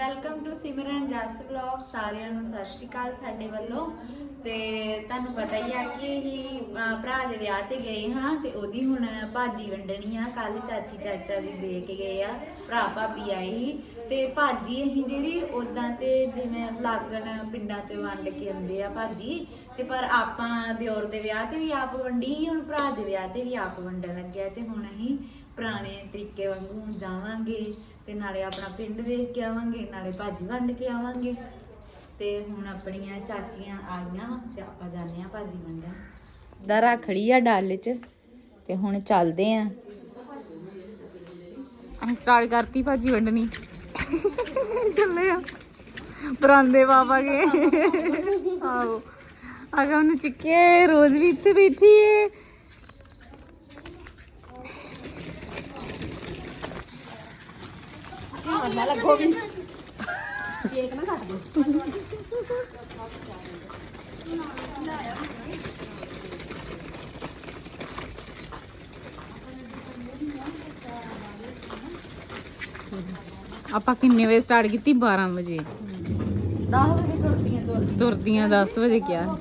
Welcome to Simran Jas vlog ਸਾਰਿਆਂ ਨੂੰ ਸਤਿ ਸ਼੍ਰੀ ਅਕਾਲ ਸਾਡੇ ਵੱਲੋਂ। ਤੇ ਤੁਹਾਨੂੰ ਪਤਾ ਹੀ ਆ ਕਿ ਅਸੀਂ ਭਰਾ ਦੇ ਵਿਆਹ ਤੇ ਗਏ ਹਾਂ ਤੇ ਉਹਦੀ ਹੁਣ ਭਾਜੀ ਵੰਡਣੀ ਆ। ਕੱਲ ਚਾਚੀ ਚਾਚਾ ਵੀ ਦੇ ਕੇ ਗਏ ਆ। ਭਰਾ ਭਾਬੀ ਆਏ ਸੀ। ਤੇ ਭਾਜੀ ਅਸੀਂ ਜਿਹੜੀ ਉਦਾਂ ਤੇ ਜਿਵੇਂ ਲਾਗਣ ਪਿੰਡਾਂ 'ਚ ਵੰਡ ਕੇ ਆਉਂਦੇ ਆ ਭਾਜੀ, ਤੇ ਪਰ ਆਪਾਂ ਦਿਓਰ ਦੇ ਵਿਆਹ ਤੇ ਵੀ ਆਪ ਵੰਡੀ ਹੁਣ ਭਰਾ ਦੇ ਵਿਆਹ ਤੇ ਵੀ ਆਪ ਵੰਡਣ ਲੱਗਿਆ ਤੇ ਹੁਣ ਅਸੀਂ ਪੁਰਾਣੇ ਤਰੀਕੇ ਵਾਂਗੂ ਜਾਵਾਂਗੇ। ਤੇ ਨਾਲੇ ਆਪਣਾ ਪਿੰਡ ਵੇਖ ਕੇ ਆਵਾਂਗੇ ਨਾਲੇ ਭਾਜੀ ਵੰਡ ਕੇ ਆਵਾਂਗੇ। ਤੇ ਹੁਣ ਆਪਣੀਆਂ ਚਾਚੀਆਂ ਆ ਗਈਆਂ ਵਾਂ ਤੇ ਆਪਾਂ ਜਾਂਦੇ ਆ ਭਾਜੀ ਵੰਡਣ। ਦਰਾ ਖੜੀ ਆ ਡਾਲੇ 'ਚ ਤੇ ਹੁਣ ਚੱਲਦੇ ਆ ਅਸੀਂ ਸਟਾਰਟ ਕਰਤੀ ਭਾਜੀ ਵੰਡਣੀ। ਚੱਲੇ ਆ। ਬਰਾਂਦੇ ਬਾਬਾ ਕੇ ਆਓ ਅਗਾ ਉਹਨੂੰ ਚਿੱਕੇ ਰੋਜ਼ ਵੀ ਇੱਥੇ ਬੈਠੀ ਏ। ਆਪਾਂ ਕਿੰਨੇ ਵਜੇ ਸਟਾਰਟ ਕੀਤੀ? 12 ਵਜੇ। 10 ਵਜੇ ਤੁਰਦੀਆਂ ਤੁਰਦੀਆਂ। 10 ਵਜੇ ਕਿਹਾ।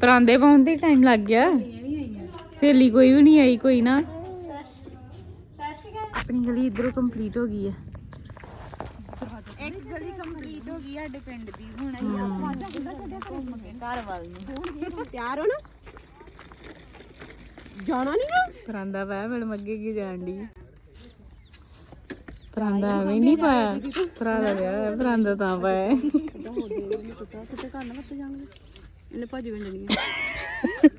ਪਰਾਂਦੇ ਪਾਉਣ ਤੇ ਟਾਈਮ ਲੱਗ ਗਿਆ। ਸਹੇਲੀ ਕੋਈ ਵੀ ਨਹੀਂ ਆਈ ਕੋਈ ਨਾ। ਆਪਣੀ ਗਲੀ ਇਧਰੋਂ ਕੰਪਲੀਟ ਹੋ ਗਈ ਹੈ ਇੱਕ ਗਲੀ ਕੰਪਲੀਟ ਹੋ ਗਈ ਸਾਡੇ ਪਿੰਡ ਦੀ। ਹੁਣ ਘੁੰਮ ਕੇ ਘਰ ਵੱਲ ਨੂੰ। ਤਿਆਰ ਹੋ ਨਾ? ਜਾਣਾ ਨਹੀਂ ਨਾ ਪਰਾਂਦਾ ਪਾਇਆ ਮੈਡਮ ਅੱਗੇ ਕੀ ਜਾਣ ਦੀ ਪਰਾਂਦਾ ਐਵੇਂ ਨਹੀਂ ਪਾਇਆ। ਭਰਾ ਦਾ ਵਿਆਹ ਹੈ, ਪਰਾਂਦਾ ਤਾਂ ਪਾਇਆ ਹੈ। ਕਿੱਥੇ ਘਰ ਨਾ ਮੱਤ ਜਾਣਗੇ ਇਹਨੇ ਭਾਜੀ ਵੰਡਣੀ ਆ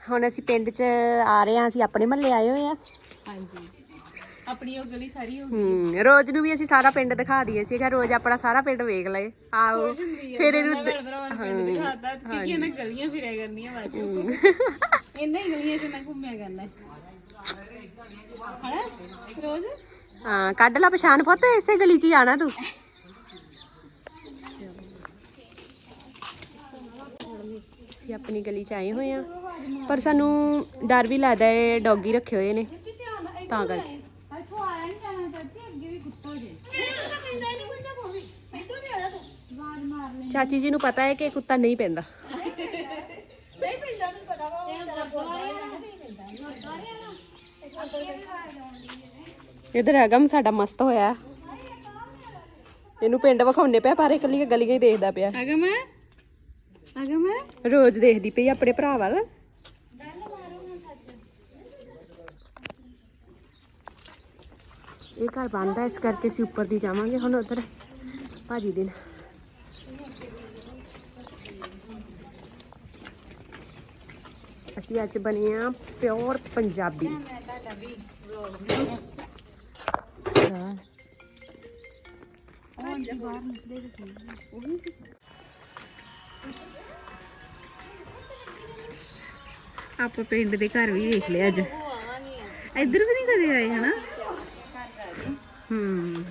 ਹੁਣ ਅਸੀਂ ਪਿੰਡ 'ਚ ਆ ਰਹੇ ਹਾਂ ਅਸੀਂ ਆਪਣੇ ਮਹੱਲੇ ਆਏ ਹੋਏ ਆ ਹਾਂਜੀ। ਆਪਣੀ ਉਹ ਗਲੀ ਸਾਰੀ ਹੋ ਹੂੰ ਰੋਜ਼ ਨੂੰ ਵੀ ਅਸੀਂ ਸਾਰਾ ਪਿੰਡ ਦਿਖਾ ਦਈਏ ਸੀਗਾ ਰੋਜ਼ ਆਪਣਾ ਸਾਰਾ ਪਿੰਡ ਵੇਖ ਲਏ। ਆਓ ਫਿਰ ਇਹਨੂੰ ਦ- ਪਿੰਡ ਦਿਖਾਤਾ ਕਿ ਨਾ ਗਲੀਆਂ ਫਿਰਿਆ ਕਰਨੀਆਂ ਬਾਅਦ ਚ। ਹੀ। ਗਲੀਆਂ ਚ ਘੁੰਮਿਆ ਕਰਨਾ ਹਣਾ ਰੋਜ਼? ਹਾਂ ਕੱਢ ਲਾ ਪਛਾਣ ਪੁੱਤ ਇਸੇ ਗਲੀ 'ਚ ਹੀ ਆਣਾ ਤੂੰ। ਅਸੀਂ ਆਪਣੀ ਗਲੀ 'ਚ ਆਏ ਹੋਏ ਆ। ਪਰ ਸਾਨੂੰ ਡਰ ਵੀ ਲੱਗਦਾ ਏ ਡੌਗੀ ਰੱਖੇ ਹੋਏ ਨੇ। ਤਾਂ ਕਰਕੇ। ਇੱਥੋਂ ਆਇਆ ਨਹੀਂ ਜਾਣਾ ਚਾਚੀ ਅੱਗੇ ਵੀ ਕੁੱਤਾ ਜੇ। ਨੂੰ ਪਤਾ ਹੈ ਕਿ ਕੁੱਤਾ ਨਹੀਂ ਪੈਂਦਾ। ਨਹੀਂ ਪੈਂਦਾ ਮੈਨੂੰ ਪਤਾ ਵਾ ਉਹ ਤੇਰਾ ਬੋਲਦਾ ਨਹੀਂ ਪੈਂਦਾ। ਇਧਰ ਹੈਗਾ ਮ ਸਾਡਾ ਮਸਤ ਹੋਇਆ। ਇਹਨੂੰ ਪਿੰਡ ਵਿਖਾਉਣੇ ਪਿਆ ਪਰ ਇਕੱਲੀ ਗਲੀਆਂ ਹੀ ਦੇਖਦਾ ਪਿਆ। ਅਗਮ ਅਗਮ ਰੋਜ਼ ਦੇਖਦੀ ਪਈ ਆਪਣੇ ਭਰਾ ਵੱਲ। ਇਹ ਘਰ ਬੰਦ ਹੈ ਇਸ ਕਰਕੇ ਅਸੀਂ ਉੱਪਰ ਦੀ ਜਾਵਾਂਗੇ ਹੁਣ ਉਧਰ। ਭਾਜੀ ਦੇ ਅਸੀਂ ਅੱਜ ਬਣੇ ਆ ਪਿਓਰ ਪੰਜਾਬੀ। ਆਪਾਂ ਪਿੰਡ ਦੇ ਘਰ ਵੀ ਵੇਖ ਲਿਆ ਅੱਜ। ਇੱਧਰ ਵੀ ਨਹੀਂ ਕਦੇ ਆਏ ਹਨਾ? ਹੂੰ।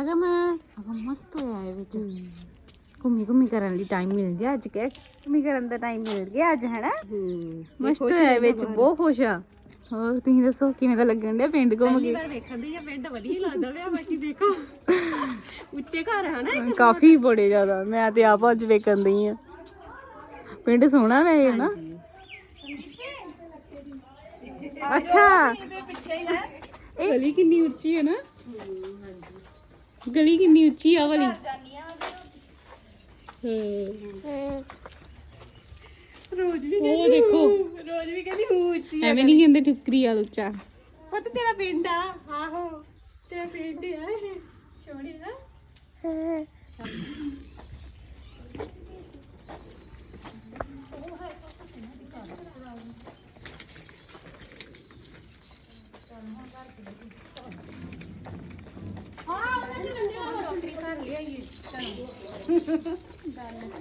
ਅਗਮ ਮਸਤ ਹੋਇਆ ਇਹ ਵਿੱਚ। ਘੁੰਮੀ ਘੁੰਮੀ ਕਰਨ ਲਈ ਟਾਈਮ ਮਿਲ ਗਿਆ ਅੱਜ ਕੇ ਘੁੰਮੀ ਕਰਨ ਦਾ ਟਾਈਮ ਮਿਲ ਗਿਆ ਅੱਜ ਹੈਨਾ? ਮਸਤ ਹੋਇਆ ਵਿੱਚ ਬਹੁਤ ਖੁਸ਼ ਆ। ਹੋਰ ਤੁਸੀਂ ਦੱਸੋ ਕਿਵੇਂ ਦਾ ਲੱਗਣ ਡਿਆ ਪਿੰਡ ਘੁੰਮ ਕੇ? ਵੇਖਣ ਦੀ ਆ ਪਿੰਡ ਵਧੀਆ ਲੱਗਦਾ ਲਿਆ ਬਾਕੀ ਦੇਖੋ। ਉੱਚੇ ਘਰ ਹਨ ਕਾਫੀ ਬੜੇ ਜ਼ਿਆਦਾ ਮੈਂ ਤੇ ਆਪ ਅੱਜ ਵੇਖਣ ਦੀ ਆ। ਪਿੰਡ ਸੋਹਣਾ ਵੈ ਹੈ ਨਾ? ਅੱਛਾ। ਇਹ ਗਲੀ ਕਿੰਨੀ ਉੱਚੀ ਹੈ ਨਾ? ਗਲੀ ਕਿੰਨੀ ਉੱਚੀ ਆ ਵਾਲੀ? ਰੋਜ਼ ਵੀ ਉਹ ਦੇਖੋ। ਰੋਜ਼ ਵੀ ਕਹਿੰਦੀ ਉੱਚੀ ਐਵੇਂ ਨਹੀਂ ਕਹਿੰਦੇ। ਠੁਕਰੀ ਵਾਲ ਉੱਚਾ। ਪੁੱਤ ਤੇਰਾ ਪਿੰਡ ਆ। ਆਹੋ ਤੇਰਾ ਪਿੰਡ ਆ ਇਹ। ਸੋਹਣੀ ਨਾ।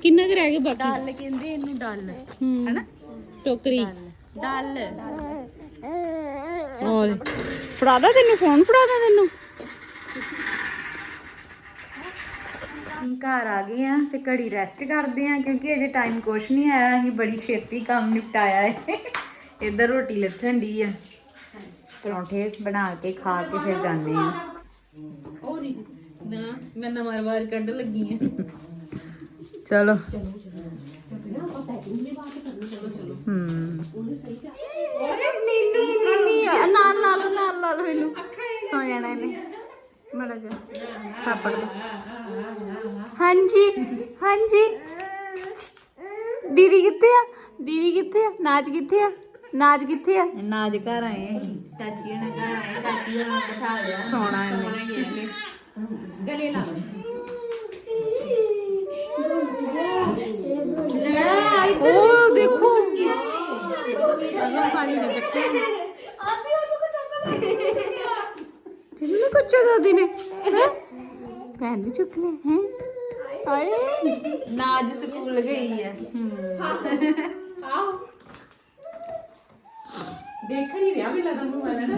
ਕਿੰਨਾ ਕੁ ਰਹਿ ਗਿਆ ਬਾਕੀ? ਡੱਲ ਕਹਿੰਦੇ ਇਹਨੂੰ ਡੱਲ। ਹਨਾ? ਟੋਕਰੀ। ਡੱਲ। ਹੋਰ? ਫੜਾਦਾ ਤੈਨੂੰ ਫੋਨ ਫੜਾਦਾ ਤੈਨੂੰ। ਘਰ ਆ ਗਏ ਆ ਤੇ ਘੜੀ ਰੈਸਟ ਕਰਦੇ ਆ ਕਿਉਂਕਿ ਅਜੇ ਟਾਈਮ ਕੁਛ ਨਹੀਂ ਆਇਆ। ਅਸੀਂ ਬੜੀ ਛੇਤੀ ਕੰਮ ਨਿਪਟਾਇਆ ਹੈ ਇੱਧਰ ਰੋਟੀ ਲੱਥਣ ਦੀ ਆ। ਪਰੌਂਠੇ ਬਣਾ ਕੇ ਖਾ ਕੇ ਫਿਰ ਜਾਂਦੇ ਆ ਨਾ ਮੈਂ ਨਵਾਂ ਵਾਰ ਕੱਢ ਲੱਗੀ ਆ ਚਲੋ ਹੂੰ ਨੀਨੀ ਨੀਨੀ ਨਾਲ ਲਾ ਲਓ ਨਾਲ ਲਾ ਲਓ ਇਹਨੂੰ ਸੌ ਜਾਣਾ ਇਹਨੇ ਮੜਾ ਜਾ ਥਾਪੜ ਦੇ ਹਾਂਜੀ ਹਾਂਜੀ ਦੀਦੀ ਕਿੱਥੇ ਆ ਦੀਦੀ ਕਿੱਥੇ ਆ ਨਾਚ ਕਿੱਥੇ ਆ ਨਾਚ ਕਿੱਥੇ ਆ ਨਾਚ ਘਰ ਆਏ ਅਸੀਂ ਚਾਚੀ ਹਣਾ ਘਰ ਆਏ ਚਾਚੀ ਹਣਾ ਨੂੰ ਬਿਠਾ ਲਿਆ ਸੋਣਾ ਇਹਨੇ ਗਲੇ ਲਾ ਉਹ ਦੇਖੋ ਅਗਰ ਪਾਣੀ ਚ ਚੱਕੇ ਕਿੰਨੇ ਕੁੱਚੇ ਦਾਦੀ ਨੇ ਹੈਂ? ਭੈਣ ਵੀ ਚੁੱਕ ਲੈ ਹੈ ਹਾਏ ਨਾ ਅੱਜ ਸਕੂਲ ਗਈ ਹੈ ਦੇਖ ਨਹੀਂ ਰਿਹਾ ਵੀ ਲੱਗਦਾ ਮੂੰਹ ਵਾਲਾ ਨਾ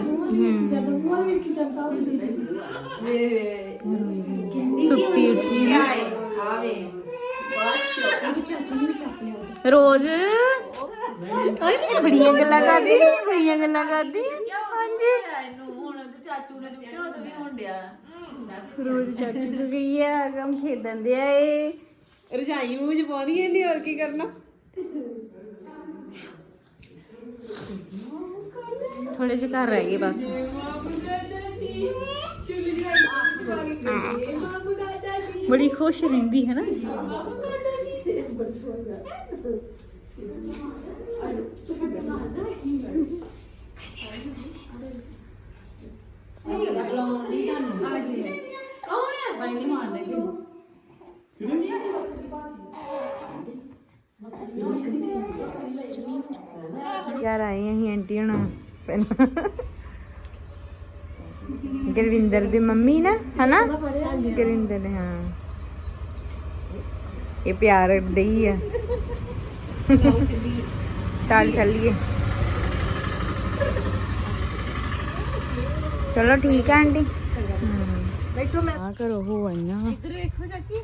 ਸੁੱਤੀ ਉੱਠੀ ਨਾ ਰੋਜ਼? ਅਰੇ ਬੜੀਆਂ ਗੱਲਾਂ ਕਰਦੀ ਬੜੀਆਂ ਗੱਲਾਂ ਕਰਦੀ। ਹਾਂਜੀ। ਇਹਨੂੰ ਹੁਣ ਤੇ ਚਾਚੂ ਨੇ ਦਿੱਤੇ ਉਦੋਂ ਵੀ ਹੋਣ ਡਿਆ ਰੋਜ਼ ਚਾਚੂ ਕੋ ਗਈ ਆ ਕੰਮ ਖੇਡਣ ਦਿਆ ਏ। ਰਜਾਈ ਮੂੰਹ ਚ ਪਾਉਂਦੀ ਨਹੀਂ ਹੋਰ ਕੀ ਕਰਨਾ? ਥੋੜੇ ਜਿਹੇ ਘਰ ਰਹਿ ਗਏ ਬਸ। ਬੜੀ ਖੁਸ਼ ਰਹਿੰਦੀ ਹੈ ਨਾ। ਯਾਰ ਆਏ ਅਸੀਂ ਆਂਟੀ ਹੁਣ ਗੁਰਵਿੰਦਰ ਦੀ ਮੰਮੀ ਨਾ ਹਨਾ? ਗੁਰਵਿੰਦਰ ਨੇ ਹਾਂ। ਇਹ ਪਿਆਰ ਦਈ ਆ। ਚੱਲ ਚੱਲੀਏ। ਚਲੋ ਠੀਕ ਆ ਆਂਟੀ। ਬੈਠੋ ਮੈਂ ਆ ਕਰੋ ਹੋ ਆਈਆਂ ਇੱਧਰ ਵੇਖੋ ਚਾਚੀ।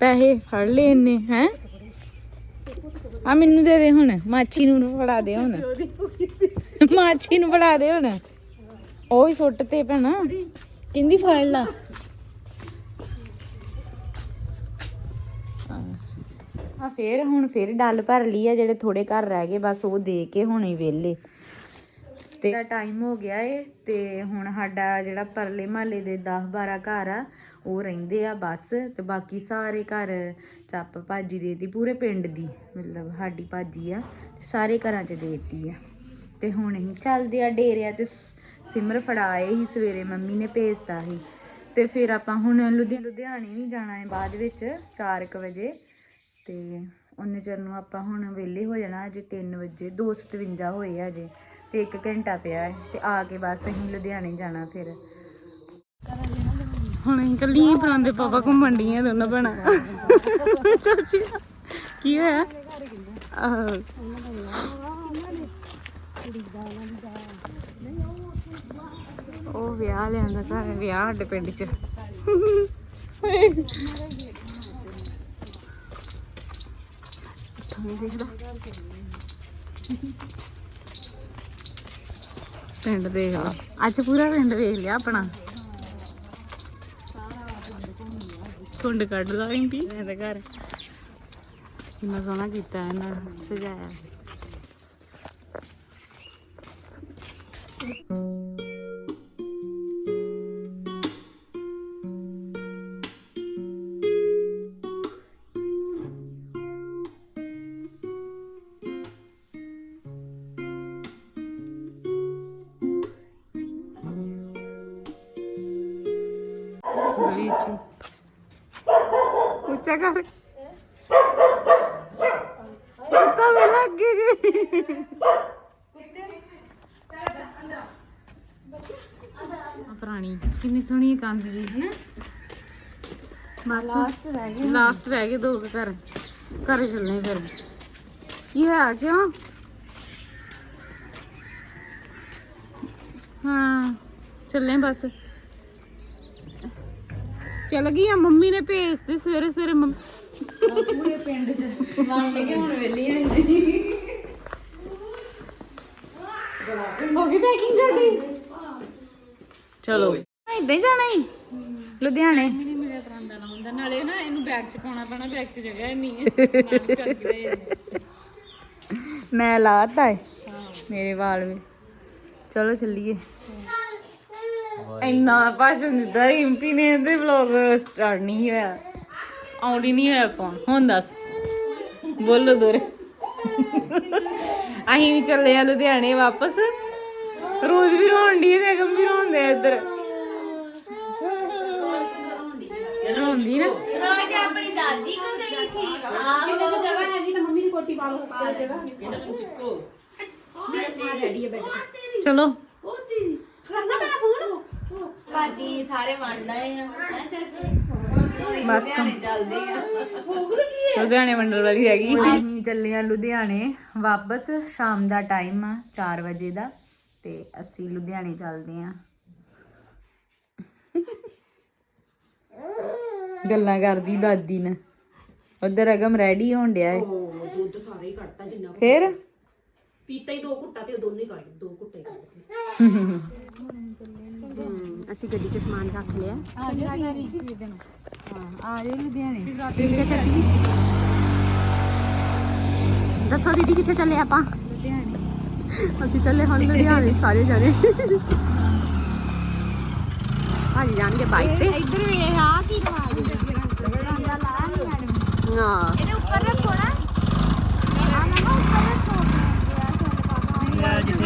ਪੈਸੇ ਫੜ ਲਏ ਇਹਨੇ ਹੈ? ਆ ਮੈਨੂੰ ਦੇ ਦੇ ਹੁਣ ਮਾਛੀ ਨੂੰ ਨੂੰ ਫੜਾ ਦੇ ਹੁਣ। ਮਾਛੀ ਨੂੰ ਫੜਾ ਦੇ ਹੁਣ। ਉਹ ਹੀ ਸੁੱਟ ਤੇ ਭੈਣਾ। ਕਿੰਦੀ ਫੜ ਲਾ। ਫੇਰ ਹੁਣ ਫੇਰ ਡੱਲ ਭਰ ਲਈ ਆ, ਜਿਹੜੇ ਥੋੜੇ ਘਰ ਰਹਿ ਗਏ, ਬਸ ਉਹ ਦੇ ਕੇ ਹੁਣੇ ਵਿਹਲੇ। ਤੇ ਟਾਈਮ ਹੋ ਗਿਆ ਏ, ਤੇ ਹੁਣ ਸਾਡਾ ਜਿਹੜਾ ਪਰਲੇ ਮਹੱਲੇ ਦੇ 10 12 ਘਰ ਆ, ਉਹ ਰਹਿੰਦੇ ਆ ਬਸ, ਤੇ ਬਾਕੀ ਸਾਰੇ ਘਰ ਚੱਪ ਭਾਜੀ ਦੇਤੀ, ਪੂਰੇ ਪਿੰਡ ਦੀ, ਮਤਲਬ ਸਾਡੀ ਭਾਜੀ ਆ, ਤੇ ਸਾਰੇ ਘਰਾਂ 'ਚ ਦੇਤੀ ਆ। ਤੇ ਹੁਣ ਅਸੀਂ ਚੱਲਦੇ ਆ ਡੇਰਿਆ ਤੇ, ਸਿਮਰ ਫੜਾਏ ਹੀ ਸਵੇਰੇ ਮੰਮੀ ਨੇ ਭੇਜਤਾ ਸੀ। ਤੇ ਫਿਰ ਆਪਾਂ ਹੁਣ ਲੁਧਿ- ਲੁਧਿਆਣੇ ਵੀ ਜਾਣਾ ਹੈ ਬਾਅਦ ਵਿੱਚ 4:00 ਵਜੇ। ਤੇ ਉਹਨੇ ਚਿਰ ਨੂੰ ਆਪਾਂ ਹੁਣ ਵਿਹਲੇ ਹੋ ਜਾਣਾ ਅਜੇ 3 ਵਜੇ 2:57 ਹੋਏ ਆ ਅਜੇ ਤੇ 1 ਘੰਟਾ ਪਿਆ ਹੈ ਤੇ ਆ ਕੇ ਬਸ ਅਸੀਂ ਲੁਧਿਆਣੇ ਜਾਣਾ ਫਿਰ। ਹੁਣ ਅਸੀਂ ਪਰਾਂਦੇ ਪਾਪਾ ਘੁੰਮਣ ਡੀਆਂ ਦੋਨੋਂ ਭੈਣਾਂ। ਚਾਚੀ ਕੀ ਹੋਇਆ? ਆਹੋ। ਉਹ ਵਿਆਹ ਲਿਆਂਦਾ ਘਰ, ਵਿਆਹ ਸਾਡੇ ਪਿੰਡ 'ਚ। ਨੀ ਦਿਖਦਾ ਪਿੰਡ ਦੇਖ ਲਾ। ਅੱਜ ਪੂਰਾ ਪਿੰਡ ਵੇਖ ਲਿਆ ਆਪਣਾ। ਕੁੰਡ ਕੱਢਦਾ ਇੰਪੀ ਇਹਦਾ ਘਰ। ਕਿੰਨਾ ਸੋਹਣਾ ਕੀਤਾ ਇਹਨਾਂ ਨੇ, ਸਜਾਇਆ। ਉੱਚਾ ਕਰ ਕੁੱਤਾ ਵੇ ਲੱਗੇ ਜੀ ਆਹ ਪੁਰਾਣੀ ਕਿੰਨੀ ਸੋਹਣੀ ਕੰਧ ਜੀ ਬਸ ਲਾਸਟ ਰਹਿ ਗਏ ਲਾਸਟ ਰਹਿ ਗਏ ਦੋ ਕੁ ਘਰ ਘਰੇ ਚੱਲਣੇ ਫਿਰ ਕੀ ਹੋਇਆ ਕਿਉਂ ਹਾਂ ਚੱਲੇ ਬਸ ਚਲ ਗਈ ਆ ਮੰਮੀ ਨੇ ਭੇਜਤੇ ਸਵੇਰੇ ਸਵੇਰੇ ਮੰਮ- ਪੂਰੇ ਪਿੰਡ ਚ। ਕੇ ਹੁਣ ਵੇਲੀਆਂ ਜੀ ਹੋ ਗਈ ਪੈਕਿੰਗ ਤੁਹਾਡੀ? ਚਲੋ। ਇੱਦਾਂ ਹੀ ਜਾਣਾ ਹੀ? ਲੁਧਿਆਣੇ? ਨਹੀਂ ਮੇਰੇ ਪਰਾਂਦਾ ਨਾ ਹੁੰਦਾ ਨਾਲੇ ਨਾ ਇਹਨੂੰ ਬੈਗ ਚ ਪਾਉਣਾ ਪੈਣਾ ਬੈਗ ਚ ਜਗ੍ਹਾ ਹੀ ਨਹੀਂ ਹੈ ਮੈਂ ਲਾਤਾ ਏ ਮੇਰੇ ਵਾਲ ਵੀ। ਚਲੋ ਚੱਲੀਏ। ਇੰਨਾ ਭਾਸ਼ਣ ਦਿੱਤਾ ਰਿੰਪੀ ਨੇ ਤੇ ਵਲੌਗ ਸਟਾਰਟ ਨਹੀਂ ਹੋਇਆ। ਆਉਂਦੀ ਨਹੀਂ ਹੋਇਆ ਫੋਨ ਹੁਣ ਦੱਸ। ਬੋਲੋ ਦੋਰੇ ਅਸੀਂ ਵੀ ਚੱਲੇ ਆ ਲੁਧਿਆਣੇ ਵਾਪਸ। ਰੋਜ਼ ਵੀ ਰੋਣ ਦੀ ਤੇ ਅਗਮ ਵੀ ਰੋਂਦੇ ਆ ਇੱਧਰ। ਰੋਂਦੀ ਨਾ। ਰੋਜ਼ ਆਪਣੀ ਦਾਦੀ ਕੋ ਗਈ ਸੀ ਆਹ ਕਿਸੇ ਦੀ ਜਗ੍ਹਾ ਤਾਂ ਮੰਮੀ ਦੀ ਕੋਟੀ ਪਾ ਲਓ ਜਗ੍ਹਾ ਚਲੋ। ਭਾਜੀ ਸਾਰੇ ਵੰਡ ਲਏ ਆ। ਹੈ ਚਾਚੀ? ਬਸ। ਚੱਲਦੇ ਆ। ਲੁਧਿਆਣੇ ਮੰਡਲ ਵਾਲੀ ਹੈਗੀ। ਅਸੀਂ ਚੱਲੇ ਆ ਲੁਧਿਆਣੇ ਵਾਪਸ ਸ਼ਾਮ ਦਾ ਟਾਈਮ ਆ 4 ਵਜੇ ਦਾ ਤੇ ਅਸੀਂ ਲੁਧਿਆਣੇ ਚੱਲਦੇ ਆ। ਗੱਲਾਂ ਕਰਦੀ ਦਾਦੀ ਨੇ ਉਧਰ ਅਗਮ ਰੈਡੀ ਹੋਣ ਡਿਆ ਏ। ਦੁੱਧ ਸਾਰੇ ਹੀ ਕੱਟਤਾ ਜਿੰਨਾ ਫੇਰ? ਪੀਤਾ ਹੀ ਦੋ ਘੁੱਟਾ ਤੇ ਉਹ ਦੋਨੇ ਕੱਢ ਦੋ ਘੁੱਟੇ ਕੱਢ ਅਸੀਂ ਗੱਡੀ 'ਚ ਸਮਾਨ ਰੱਖ ਲਿਆ। ਆ ਜੇ। ਲੁਧਿਆਣੇ। ਕਿੱਥੇ ਚੱਲੀ ਦੱਸੋ ਦੀਦੀ ਕਿੱਥੇ ਚੱਲੇ ਆਪਾਂ? ਲੁਧਿਆਣੇ। ਅਸੀਂ ਚੱਲੇ ਹੁਣ ਲੁਧਿਆਣੇ ਸਾਰੇ ਜਾਣੇ। ਭਾਜੀ ਜਾਣਗੇ ਬਾਈਕ ਤੇ। ਇੱਧਰ ਵੀ ਇਹ ਆ ਕੀ ਰਵਾਜ ਹਾਂ? ਇਹਦੇ ਉੱਪਰ ਰੱਖੋ ਨਾ। ਆ ਨਾ ਉੱਪਰ ਰੱਖੋ।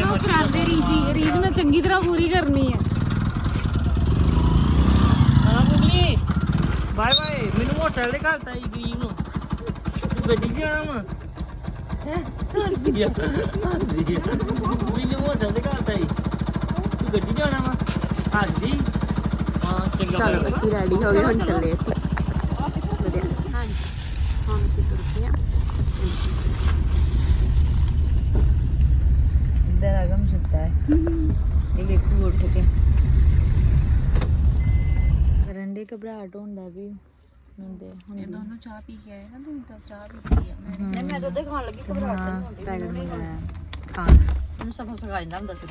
ਉਹ ਕਰਾਂਦੇ ਰੀਜੀ ਰੀਜ ਮੈਂ ਚੰਗੀ ਤਰ੍ਹਾਂ ਪੂਰੀ ਕਰਨੀ ਹੈ ਹਾਂ। ਬਾਏ ਬਾਏ ਮੈਨੂੰ ਮੋਟਰਸਾਈਕਲ ਦੇ ਘਰ ਤਾਈ ਗਈ ਨੂੰ ਤੂੰ ਗੱਡੀ 'ਚ ਆਣਾ ਵਾ। ਹੱਸਦੀ ਆ ਹੱਸਦੀ ਆ ਮੈਨੂੰ ਮੋਟਰਸਾਈਕਲ ਦੇ ਘਰ ਤਾਈ ਤੂੰ ਗੱਡੀ 'ਚ ਆਣਾ ਵਾ। ਹੱਸਦੀ ਹਾਂ ਚੰਗਾ ਚਲੋ ਬਾਈ। ਅਸੀਂ ਰੈਡੀ ਹੋ ਗਏ ਹੁਣ ਚੱਲੇ ਅਸੀਂ। ਲੁਧਿਆਣੇ ਹਾਂਜੀ। ਹੁਣ ਅਸੀਂ ਤੁਰ ਪਏ ਹਾਂ। ਇੱਧਰ ਅਗਮ ਸੁੱਤਾ ਹੈ। ਇਹ ਵੇਖੂ ਉੱਠ ਦੇ ਘਬਰਾਹਟ ਹੁੰਦਾ ਵੀ ਹੁੰਦੇ ਹੁੰਦੀ। ਦੋਨੋਂ ਚਾਹ ਪੀ ਕੇ ਆਏ ਨਾ ਤੁਸੀਂ ਤਾਂ ਚਾਹ ਪੀਤੀ ਆ। ਨਹੀਂ ਮੈਂ ਦੁੱਧ ਖਾਣ ਲੱਗੀ ਹਾਂ ਪੈਕਟ ਮੰਗਾਇਆ ਖਾਣ। ਮੈਨੂੰ ਸਭ ਸਿਖਾ ਜਾਂਦਾ ਹੁੰਦਾ ਸੀ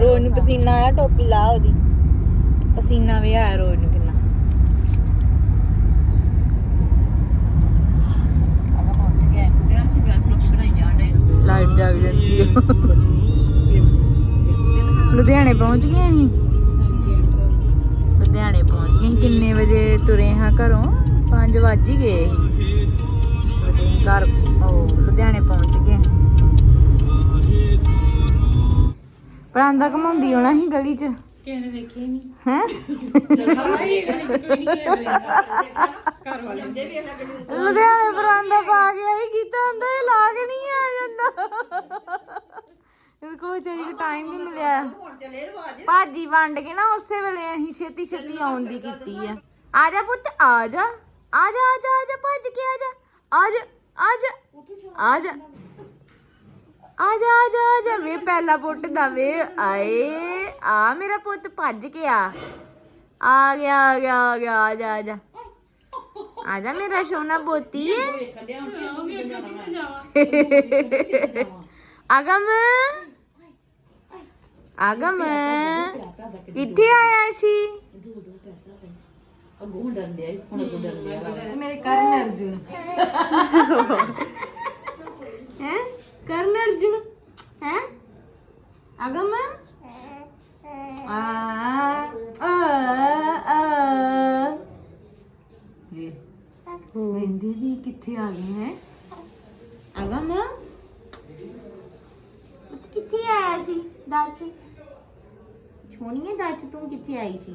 ਰੋਜ਼ ਨੂੰ ਪਸੀਨਾ ਆਇਆ ਟੋਪੀ ਲਾ ਉਹਦੀ। ਪਸੀਨਾ ਵੀ ਆਇਆ ਰੋਜ਼ ਨੂੰ ਕਿੰਨਾ। ਲਾਈਟ ਜਗ ਜਾਂਦੀ ਹੈ। ਲੁਧਿਆਣੇ ਪਹੁੰਚ ਗਏ ਅਸੀਂ ਲੁਧਿਆਣੇ ਪਹੁੰਚ ਗਏ। ਕਿੰਨੇ ਵਜੇ ਤੁਰੇ ਹਾਂ ਘਰੋਂ? 5 ਵੱਜ ਹੀ ਗਏ ਅਸੀਂ ਘਰ ਉਹ ਲੁਧਿਆਣੇ ਪਹੁੰਚ ਗਏ। ਪਰਾਂਦਾ ਘਮਾਉਂਦੀ ਹੋਣਾ ਸੀ ਗਲੀ 'ਚ? ਕਿਸੇ ਨੇ ਵੇਖਿਆ ਨਹੀਂ। ਹੈ? ਲੁਧਿਆਣੇ ਪਰਾਂਦਾ ਪਾ ਕੇ ਆਈ ਕੀਤਾ ਹੁੰਦਾ ਇਹ ਲਾ ਕੇ ਨਹੀਂ ਆ ਜਾਂਦਾ। ਇਹ ਕੋਈ ਚਾਹੀ ਟਾਈਮ ਨਹੀਂ ਮਿਲਿਆ। ਭਾਜੀ ਵੰਡ ਕੇ ਨਾ ਉਸੇ ਵੇਲੇ ਅਸੀਂ ਛੇਤੀ ਛੇਤੀ ਆਉਣ ਦੀ ਕੀਤੀ ਆ। ਆ। ਜਾ ਪੁੱਤ ਆ ਜਾ। ਆ ਜਾ ਆ ਜਾ ਆ ਜਾ ਭੱਜ ਕੇ ਆ ਜਾ। ਆ ਜਾ ਆ ਜਾ। ਆ ਜਾ। ਆ ਜਾ ਆ ਜਾ ਆ ਜਾ। ਵੇ ਪਹਿਲਾ ਪੁੱਤ ਦਾ ਵੇ। ਆਏ ਆ ਮੇਰਾ ਪੁੱਤ ਭੱਜ ਕੇ ਆ। ਆ ਗਿਆ ਆ ਗਿਆ ਆ ਗਿਆ ਆ ਜਾ ਆ ਜਾ। ਆ ਜਾ ਮੇਰਾ ਸੋਨਾ ਬੋਤੀ ਅਗਮ। ਅਗਮ ਕਿੱਥੇ ਆਇਆ ਸੀ। ਮੇਰੇ ਕਰਨ ਅਰਜੁਨ। ਹੈ? ਕਰਨ ਅਰਜੁਨ? ਹੈ? ਅਗਮ ਆ ਆ ਆ। ਇਹ ਵੰਦੇ ਵੀ ਕਿੱਥੇ ਆ ਗਏ ਹੈ? ਅਗਮ ਕਿੱਥੇ ਆਇਆ ਸੀ? ਦੱਸ। ਸੋਹਣੀਏ ਦੱਚ ਤੂੰ ਕਿੱਥੇ ਆਈ ਸੀ?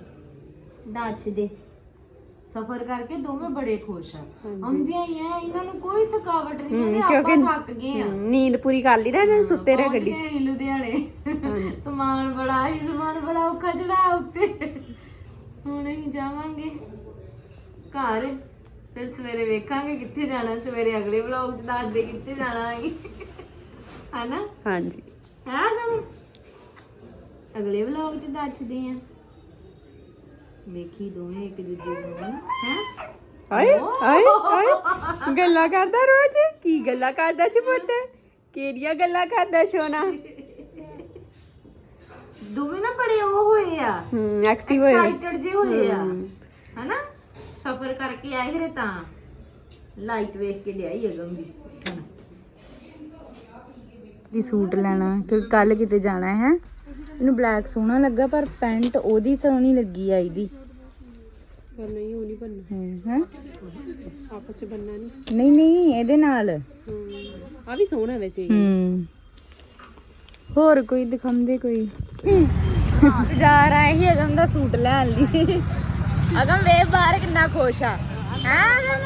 ਦੱਚ ਦੇ। ਸਫਰ ਕਰਕੇ ਦੋਵੇਂ ਬੜੇ ਖੁਸ਼ ਆ। ਆਉਂਦੀਆਂ ਹੀ ਆ ਇਹਨਾਂ ਨੂੰ ਕੋਈ ਥਕਾਵਟ ਨਹੀਂ ਹੈ ਤੇ ਆਪਾਂ ਥੱਕ ਗਏ ਆ। ਨੀਂਦ ਪੂਰੀ ਕਰ ਲਈ ਨਾ ਇਹਨਾਂ ਨੇ ਸੁੱਤੇ ਰਹੇ ਗੱਡੀ 'ਚ। ਲੁਧਿਆਣੇ। ਸਮਾਨ ਬੜਾ ਹੀ ਸਮਾਨ ਬੜਾ ਔਖਾ ਚੜਾ ਉੱਤੇ। ਹੁਣ ਅਸੀਂ ਜਾਵਾਂਗੇ ਘਰ। ਫਿਰ ਸਵੇਰੇ ਵੇਖਾਂਗੇ ਕਿੱਥੇ ਜਾਣਾ ਸਵੇਰੇ ਅਗਲੇ ਵਲੌਗ 'ਚ ਦੱਸਦੇ ਕਿੱਥੇ ਜਾਣਾ ਹੈ ਹਨਾ? ਹਾਂਜੀ। ਹੈ ਤੁਮ ਅਗਲੇ ਵਲੌਗ 'ਚ ਦੱਸਦੇ ਆ। ਵੇਖੀ ਦੋਵੇਂ ਇੱਕ ਦੂਜੇ ਨੂੰ ਹੈ? ਆਏ ਆਏ ਆਏ। ਗੱਲਾਂ ਕਰਦਾ ਰੋਜ਼? ਕੀ ਗੱਲਾਂ ਕਰਦਾ ਚ ਪੁੱਤ? ਕਿਹੜੀਆਂ ਗੱਲਾਂ ਕਰਦਾ ਸੋਨਾ? ਦੋਵੇਂ ਨਾ ਬੜੇ ਉਹ ਹੋਏ ਆ। ਹਮ ਐਕਟਿਵ ਹੋਏ। ਐਕਸਾਈਟਡ ਜੇ ਹੋਏ ਆ। ਹਨਾ? ਸਫਰ ਕਰਕੇ ਆਏ ਹਰੇ ਤਾਂ। ਲਾਈਟ ਵੇਖ ਕੇ ਲਿਆਈ ਅਗਮ ਵੀ ਦੀ ਸੂਟ ਲੈਣਾ ਕਿਉਂਕਿ ਕੱਲ ਕਿਤੇ ਜਾਣਾ ਹੈ? ਇਹਨੂੰ ਬਲੈਕ ਸੋਹਣਾ ਲੱਗਾ ਪਰ ਪੈਂਟ ਉਹਦੀ ਸੋਹਣੀ ਲੱਗੀ ਆ ਇਹਦੀ। ਪਰ ਨਹੀਂ ਉਹ ਨਹੀਂ ਬੰਨਾ ਹਾਂ ਆਪਸ ਚ ਬੰਨਾ ਨਹੀਂ। ਨਹੀਂ ਨਹੀਂ ਇਹਦੇ ਨਾਲ। ਆ ਵੀ ਸੋਹਣਾ ਵੈਸੇ ਹੂੰ। ਹੋਰ ਕੋਈ ਦਿਖਾਉਂਦੇ ਕੋਈ? ਜਾ ਰਹਾ ਹੀ ਅਗਮ ਦਾ ਸੂਟ ਲੈਣ ਲਈ। ਅਗਮ ਵੇ ਬਾਹਰ ਕਿੰਨਾ ਖੁਸ਼ ਆ। ਹੈ? ਅਗਮ